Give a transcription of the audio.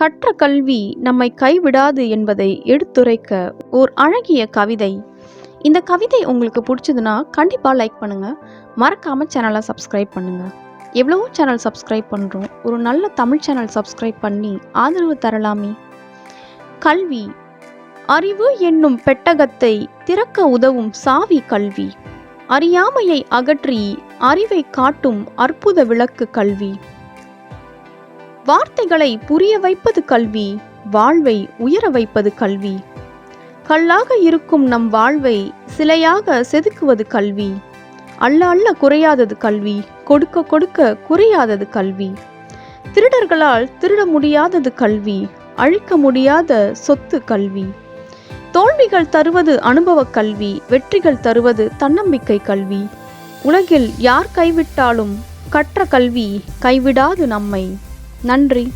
கற்ற கல்வி நம்மை கைவிடாது என்பதை எடுத்துரைக்க ஓர் அழகிய கவிதை. இந்த கவிதை உங்களுக்கு பிடிச்சதுன்னா கண்டிப்பாக லைக் பண்ணுங்கள் மறக்காமல் சேனலை சப்ஸ்கிரைப் பண்ணுங்கள் எவ்வளவோ சேனல் சப்ஸ்கிரைப் பண்ணுறோம் ஒரு நல்ல தமிழ் சேனல் சப்ஸ்கிரைப் பண்ணி ஆதரவு தரலாமே. கல்வி. அறிவு என்னும் பெட்டகத்தை திறக்க உதவும் சாவி கல்வி. அறியாமையை அகற்றி அறிவை காட்டும் அற்புத விளக்கு கல்வி. வார்த்தைகளை புரிய வைப்பது கல்வி வாழ்வை உயர வைப்பது கல்வி. கல்லாக இருக்கும் நம் வாழ்வை சிலையாக செதுக்குவது கல்வி. அல்ல அள்ள குறையாதது கல்வி கொடுக்க கொடுக்க குறையாதது கல்வி. திருடர்களால் திருட முடியாதது கல்வி அழிக்க முடியாத சொத்து கல்வி. தோல்விகள் தருவது அனுபவ கல்வி வெற்றிகள் தருவது தன்னம்பிக்கை கல்வி. உலகில் யார் கைவிட்டாலும் கற்ற கல்வி கைவிடாது நம்மை. நன்றி.